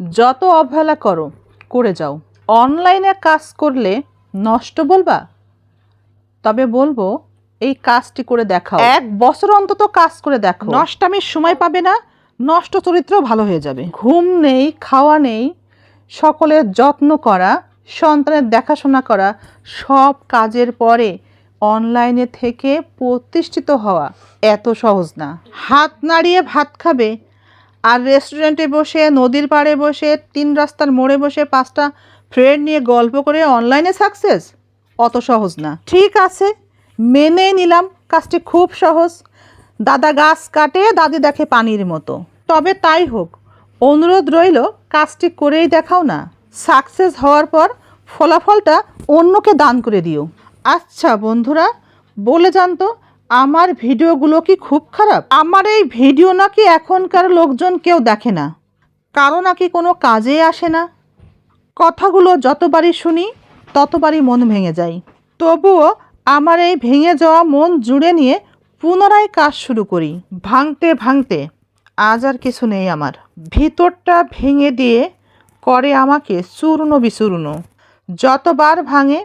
যত অবহেলা করো করে যাও। অনলাইনে কাজ করলে নষ্ট বলবা? তবে বলব এই কাজটি করে দেখাও। এক বছর অন্তত কাজ করে দেখো। নষ্টামির সময় পাবে না নষ্ট চরিত্র ভালো হয়ে যাবে। ঘুম নেই খাওয়া নেই সকলের যত্ন করা সন্তানের দেখাশোনা করা সব কাজের পরে অনলাইনে থেকে প্রতিষ্ঠিত হওয়া এত সহজ না। হাত নাড়িয়ে ভাত খাবে আর রেস্টুরেন্টে বসে, নদীর পাড়ে বসে, তিন রাস্তার মোড়ে বসে পাঁচটা ফ্রেন্ড নিয়ে গল্প করে অনলাইনে সাকসেস অত সহজ না। ঠিক আছে মেনে নিলাম, কাজটি খুব সহজ। দাদা গাছ কাটে, দাদি দেখে পানির মতো। তবে তাই হোক, অনুরোধ রইল, কাজটি করেই দেখাও না। সাকসেস হওয়ার পর ফলাফলটা অন্যকে দান করে দিও। আচ্ছা বন্ধুরা, বলে যান তো আমার ভিডিওগুলো কি খুব খারাপ? আমার এই ভিডিও নাকি এখনকার লোকজন কেউ দেখে না। কারও নাকি কোনো কাজে আসে না। কথাগুলো যতবারই শুনি, ততবারই মন ভেঙে যায় তবুও আমার এই ভেঙে যাওয়া মন জুড়ে নিয়ে পুনরায় কাজ শুরু করি। ভাঙতে ভাঙতে। আজ আর কিছু নেই আমার। ভিতরটা ভেঙে দিয়ে করে আমাকে চূর্ণ বিচূর্ণ। যতবার ভাঙে,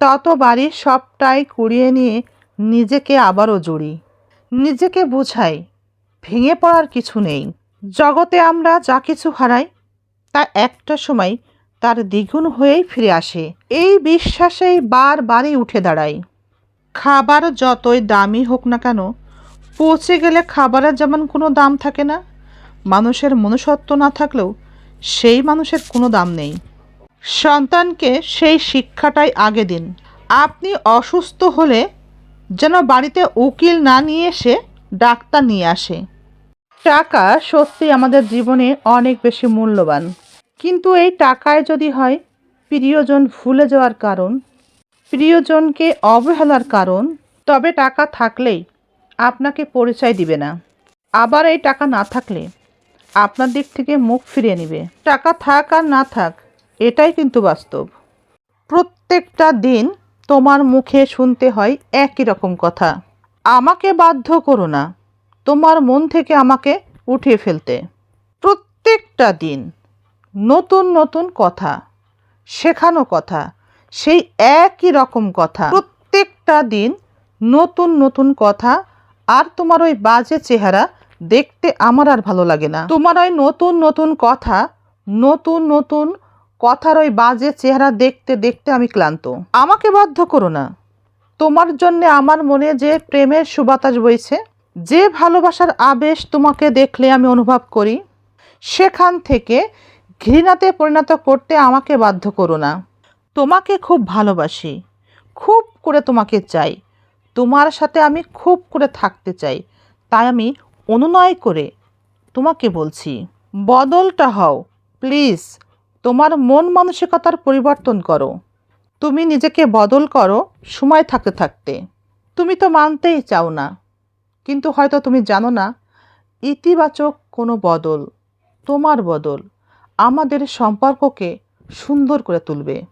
ততবারই সবটাই কুড়িয়ে নিয়ে নিজেকে আবারও জড়ি। নিজেকে বোঝাই, ভেঙে পড়ার কিছু নেই। জগতে আমরা যা কিছু হারাই, তা একটা সময় তার দ্বিগুণ হয়েই ফিরে আসে। এই বিশ্বাসেই বারবারই উঠে দাঁড়াই। খাবার যতই দামি হোক না কেন, পচে গেলে খাবারের যেমন কোনো দাম থাকে না, মানুষের মনুষ্যত্ব না থাকলেও সেই মানুষের কোনো দাম নেই। সন্তানকে সেই শিক্ষাটাই আগে দিন। আপনি অসুস্থ হলে যেন বাড়িতে উকিল না নিয়ে এসে ডাক্তার নিয়ে আসে। টাকা সত্যি আমাদের জীবনে অনেক বেশি মূল্যবান। কিন্তু এই টাকায় যদি হয়, প্রিয়জন ভুলে যাওয়ার কারণ, প্রিয়জনকে অবহেলার কারণ, তবে টাকা থাকলেই আপনাকে পরিচয় দিবে না। আবার এই টাকা না থাকলে আপনার দিক থেকে মুখ ফিরিয়ে নেবে। টাকা থাক আর না থাক, এটাই কিন্তু বাস্তব। প্রত্যেকটা দিন তোমার মুখে শুনতে হয় একই রকম কথা। আমাকে বাধ্য করো না। তোমার মন থেকে আমাকে উঠিয়ে ফেলতে। প্রত্যেকটা দিন নতুন নতুন কথা, শেখানো কথা, সেই একই রকম কথা। প্রত্যেকটা দিন নতুন নতুন কথা আর তোমার ওই বাজে চেহারা দেখতে আমার আর ভালো লাগে না। তোমার ওই নতুন নতুন কথা নতুন নতুন কথার ওই বাজে চেহারা দেখতে দেখতে আমি ক্লান্ত। আমাকে বাধ্য করো না। তোমার জন্য আমার মনে যে প্রেমের সুবাতাস বইছে, যে ভালোবাসার আবেশ তোমাকে দেখলে আমি অনুভব করি, সেখান থেকে ঘৃণাতে পরিণত করতে আমাকে বাধ্য করো না। তোমাকে খুব ভালোবাসি, খুব করে তোমাকে চাই। তোমার সাথে আমি খুব করে থাকতে চাই, তাই আমি অনুনয় করে তোমাকে বলছি। বদলটা হও, প্লিজ। তোমার মন মানসিকতার পরিবর্তন করো। তুমি নিজেকে বদল করো সময় থাকতে থাকতে। তুমি তো মানতেই চাও না। কিন্তু হয়তো তুমি জানো না, ইতিবাচক কোনো বদল তোমার বদল আমাদের সম্পর্ককে সুন্দর করে তুলবে।